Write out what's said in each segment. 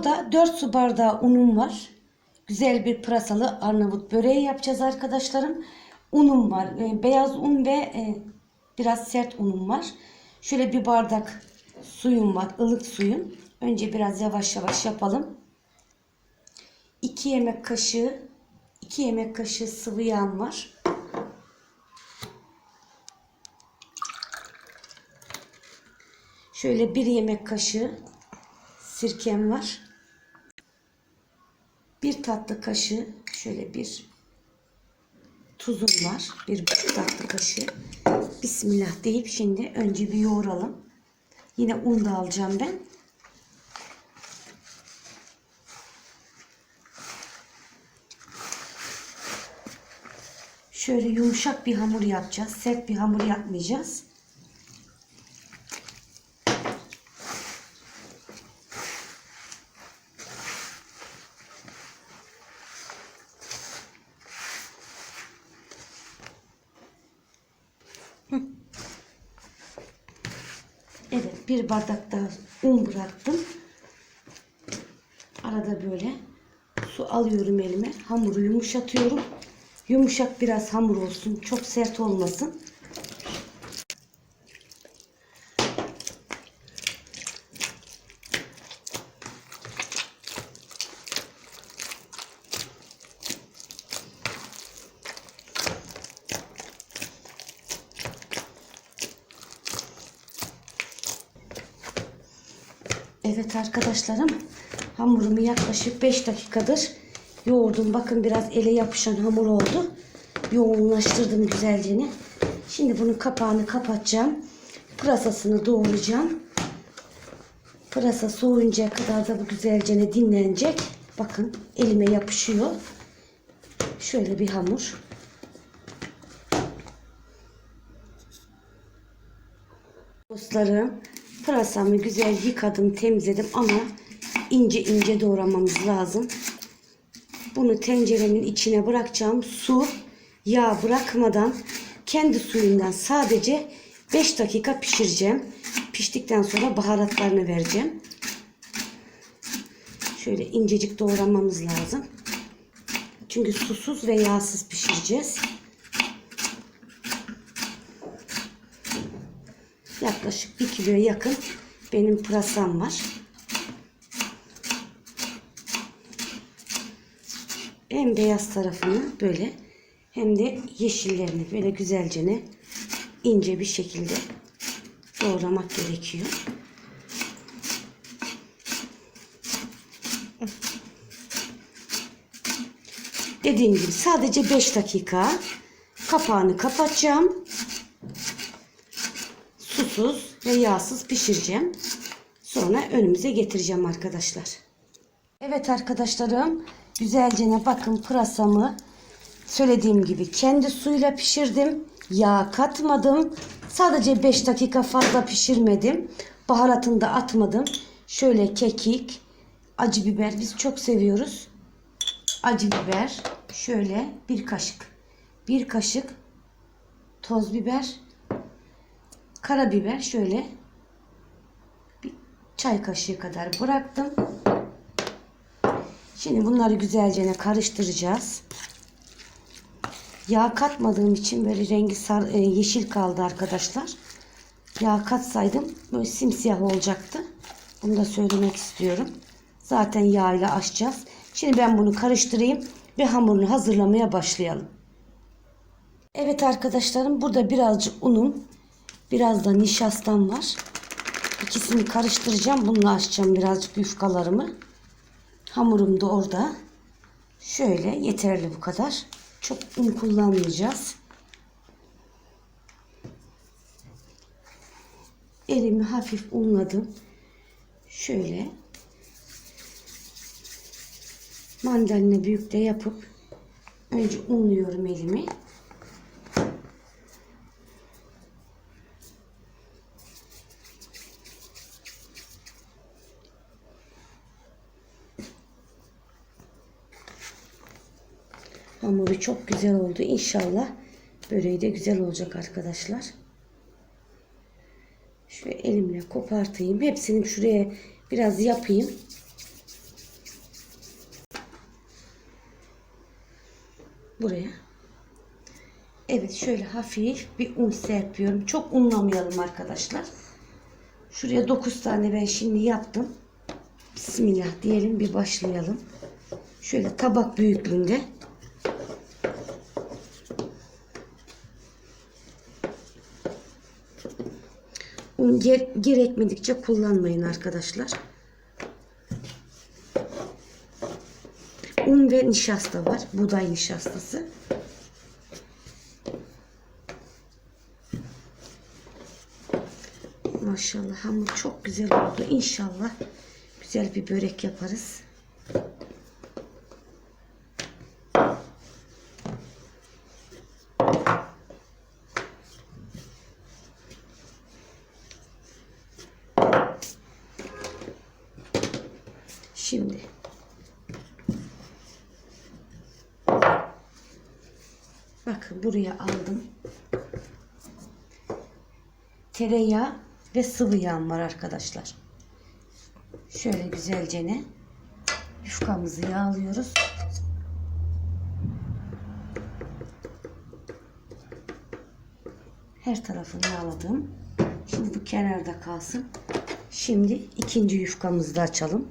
Burada 4 su bardağı unum var. Güzel bir pırasalı Arnavut böreği yapacağız arkadaşlarım. Unum var. e, beyaz un ve e, biraz sert unum var. Şöyle bir bardak suyum var. ılık suyum. Önce biraz yavaş yavaş yapalım. 2 yemek kaşığı 2 yemek kaşığı sıvı yağım var. Şöyle bir yemek kaşığı sirkem var. Bir tatlı kaşığı şöyle bir tuzum var. Bir tatlı kaşığı. Bismillah deyip şimdi önce bir yoğuralım. Yine un da alacağım ben. Şöyle yumuşak bir hamur yapacağız. Sert bir hamur yapmayacağız. Evet bir bardak daha un bıraktım. Arada böyle su alıyorum elime. Hamuru yumuşatıyorum. Yumuşak biraz hamur olsun. Çok sert olmasın. Evet arkadaşlarım hamurumu yaklaşık 5 dakikadır yoğurdum. Bakın biraz ele yapışan hamur oldu. Yoğunlaştırdım güzelce. Şimdi bunun kapağını kapatacağım. Pırasasını doğrayacağım. Pırasa soğuyuncaya kadar da bu güzelce dinlenecek. Bakın elime yapışıyor. Şöyle bir hamur. Dostlarım pırasamı güzel yıkadım temizledim ama ince ince doğramamız lazım. Bunu tenceremin içine bırakacağım. Su, yağ bırakmadan kendi suyundan sadece 5 dakika pişireceğim. Piştikten sonra baharatlarını vereceğim. Şöyle incecik doğramamız lazım. Çünkü susuz ve yağsız pişireceğiz. Yaklaşık 1 kiloya yakın benim pırasam var. Hem beyaz tarafını böyle hem de yeşillerini böyle güzelce ince bir şekilde doğramak gerekiyor. Dediğim gibi sadece 5 dakika kapağını kapatacağım. Susuz ve yağsız pişireceğim. Sonra önümüze getireceğim arkadaşlar. Evet arkadaşlarım güzelce bakın pırasamı söylediğim gibi kendi suyla pişirdim. Yağ katmadım. Sadece 5 dakika fazla pişirmedim. Baharatını da atmadım. Şöyle kekik, acı biber biz çok seviyoruz. Acı biber şöyle bir kaşık. Bir kaşık toz biber. Karabiber şöyle bir çay kaşığı kadar bıraktım. Şimdi bunları güzelce karıştıracağız. Yağ katmadığım için böyle rengi sar, e, yeşil kaldı arkadaşlar. Yağ katsaydım böyle simsiyah olacaktı. Bunu da söylemek istiyorum. Zaten yağ ile açacağız. Şimdi ben bunu karıştırayım ve hamurunu hazırlamaya başlayalım. Evet arkadaşlarım burada birazcık unum, biraz da nişastam var. İkisini karıştıracağım. Bununla açacağım birazcık yufkalarımı. Hamurum da orada. Şöyle yeterli bu kadar. Çok un kullanmayacağız. Elimi hafif unladım. Şöyle mandalina büyük yapıp önce unluyorum elimi. çok güzel oldu. İnşallah böreği de güzel olacak arkadaşlar. Şöyle elimle kopartayım. Hepsini şuraya biraz yapayım. Buraya. Evet şöyle hafif bir un serpiyorum. Çok unlamayalım arkadaşlar. Şuraya 9 tane ben şimdi yaptım. Bismillah diyelim bir başlayalım. Şöyle tabak büyüklüğünde ger gerekmedikçe kullanmayın arkadaşlar. Un ve nişasta var. Buğday nişastası. Maşallah hamur çok güzel oldu. İnşallah güzel bir börek yaparız. Şimdi bakın buraya aldım. Tereyağı ve sıvı yağım var arkadaşlar. Şöyle güzelce ne yufkamızı yağlıyoruz. Her tarafını yağladım. Şimdi bu kenarda kalsın. Şimdi ikinci yufkamızı da açalım.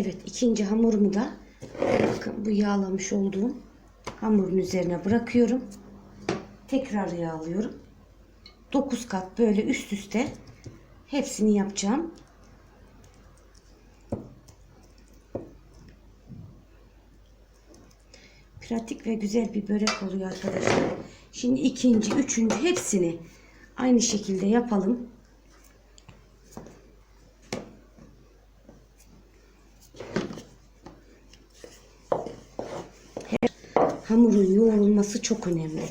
Evet ikinci hamurumu da bakın bu yağlamış olduğum hamurun üzerine bırakıyorum. Tekrar yağlıyorum. 9 kat böyle üst üste hepsini yapacağım. Pratik ve güzel bir börek oluyor arkadaşlar. Şimdi ikinci, üçüncü hepsini aynı şekilde yapalım. Hamurun yoğrulması çok önemli.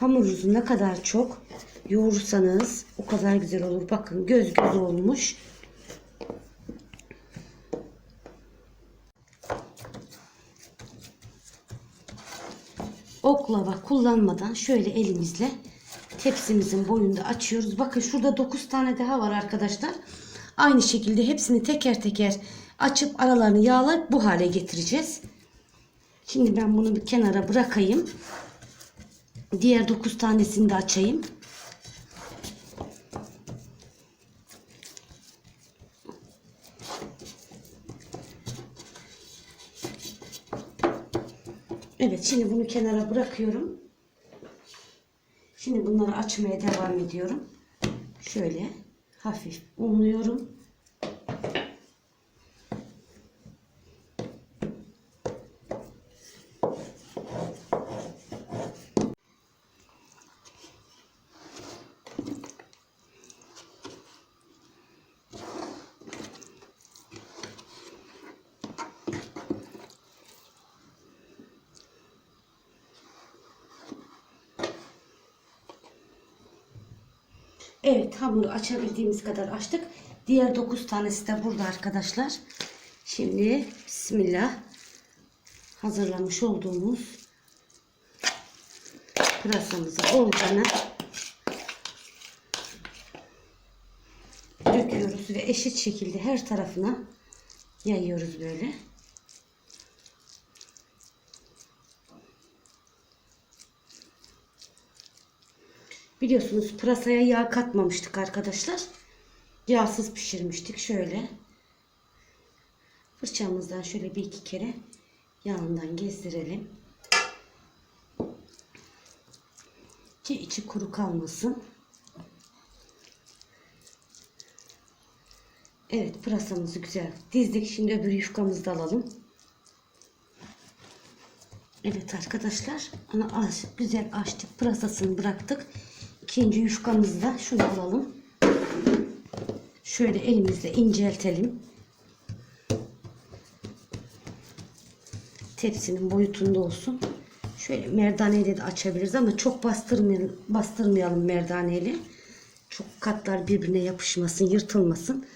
Hamurunuzu ne kadar çok yoğurursanız o kadar güzel olur. Bakın göz göz olmuş. Oklava kullanmadan şöyle elimizle tepsimizin boyunda açıyoruz. Bakın şurada 9 tane daha var arkadaşlar. Aynı şekilde hepsini teker teker açıp aralarını yağlayıp bu hale getireceğiz. Şimdi ben bunu bir kenara bırakayım. Diğer 9 tanesini de açayım. Evet şimdi bunu kenara bırakıyorum. Şimdi bunları açmaya devam ediyorum. Şöyle hafif unluyorum. Evet hamuru açabildiğimiz kadar açtık. Diğer 9 tanesi de burada arkadaşlar. Şimdi bismillah hazırlamış olduğumuz pırasamızı bolcana döküyoruz ve eşit şekilde her tarafına yayıyoruz böyle. Biliyorsunuz pırasaya yağ katmamıştık arkadaşlar. Yağsız pişirmiştik. Şöyle fırçamızdan şöyle bir iki kere yağından gezdirelim. Ki içi kuru kalmasın. Evet pırasamızı güzel dizdik. Şimdi öbür yufkamızı da alalım. Evet arkadaşlar onu aç, güzel açtık. Pırasasını bıraktık. İkinci yufkamızı da şunu alalım. Şöyle elimizle inceltelim. Tepsinin boyutunda olsun. Şöyle merdaneyle de açabiliriz ama çok bastırmayalım, bastırmayalım merdaneyle. Çok katlar birbirine yapışmasın, yırtılmasın.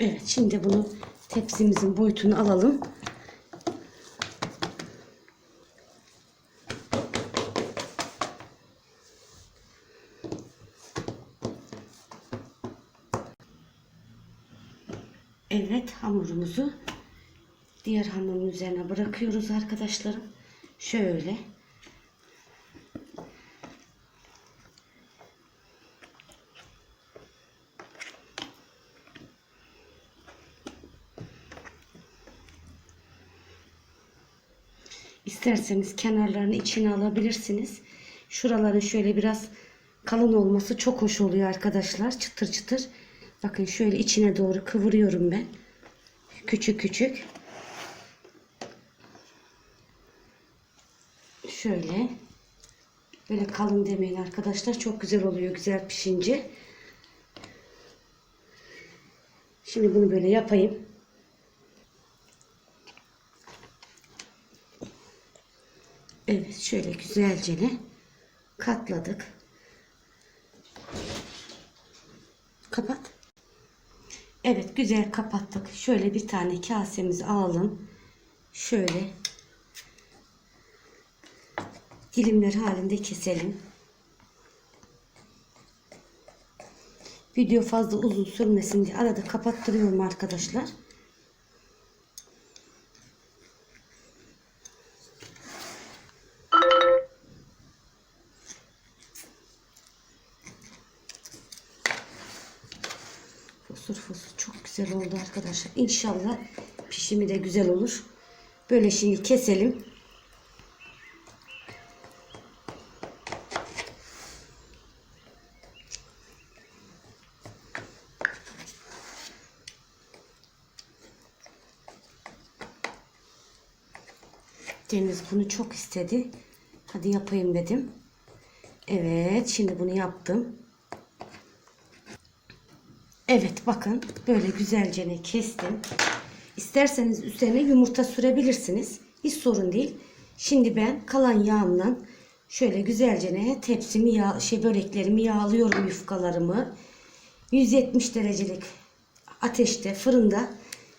Evet şimdi bunu tepsimizin boyutunu alalım. Evet hamurumuzu diğer hamurun üzerine bırakıyoruz arkadaşlarım. Şöyle. İsterseniz kenarlarını içine alabilirsiniz. Şuraların şöyle biraz kalın olması çok hoş oluyor arkadaşlar. Çıtır çıtır. Bakın şöyle içine doğru kıvırıyorum ben. Küçük küçük. Şöyle. Böyle kalın demeyin arkadaşlar. Çok güzel oluyor güzel pişince. Şimdi bunu böyle yapayım. Evet şöyle güzelce katladık. Kapat. Evet güzel kapattık. Şöyle bir tane kasemizi alalım. Şöyle dilimler halinde keselim. Video fazla uzun sürmesin diye arada kapattırıyorum arkadaşlar. Fosur fosur çok güzel oldu arkadaşlar. İnşallah pişimi de güzel olur. Böyle şimdi keselim. Deniz bunu çok istedi. Hadi yapayım dedim. Evet şimdi bunu yaptım. Evet bakın böyle güzelce kestim. İsterseniz üzerine yumurta sürebilirsiniz. Hiç sorun değil. Şimdi ben kalan yağımla şöyle güzelce tepsimi yağ, şey böreklerimi yağlıyorum yufkalarımı. 170 derecelik ateşte fırında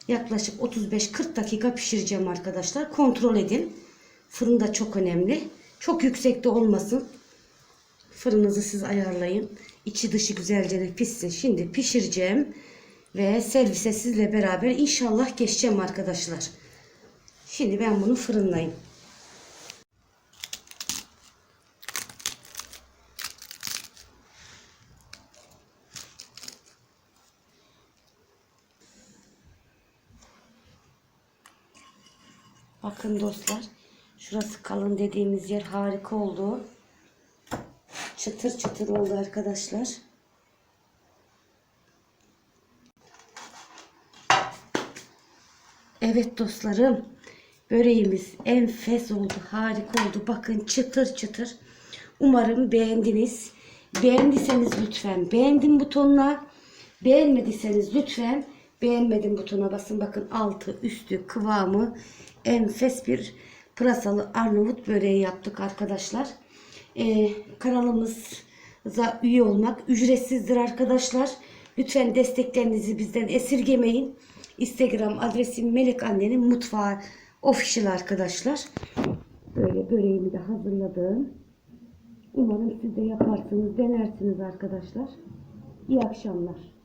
yaklaşık 35-40 dakika pişireceğim arkadaşlar. Kontrol edin. Fırında çok önemli. Çok yüksekte olmasın. Fırınınızı siz ayarlayın. İçi dışı güzelce pişsin. Şimdi pişireceğim. Ve servise sizle beraber inşallah geçeceğim arkadaşlar. Şimdi ben bunu fırınlayayım. Bakın dostlar. Şurası kalın dediğimiz yer harika oldu. Çıtır çıtır oldu arkadaşlar. Evet dostlarım. Böreğimiz enfes oldu. Harika oldu. Bakın çıtır çıtır. Umarım beğendiniz. Beğendiyseniz lütfen beğendim butonuna. Beğenmediyseniz lütfen beğenmedim butona basın. Bakın altı üstü kıvamı enfes bir pırasalı Arnavut böreği yaptık arkadaşlar. Ee, kanalımıza üye olmak ücretsizdir arkadaşlar. Lütfen desteklerinizi bizden esirgemeyin. Instagram adresim Melek Anne'nin mutfağı official arkadaşlar. Böyle böreğimi de hazırladım. Umarım siz de yaparsınız, denersiniz arkadaşlar. İyi akşamlar.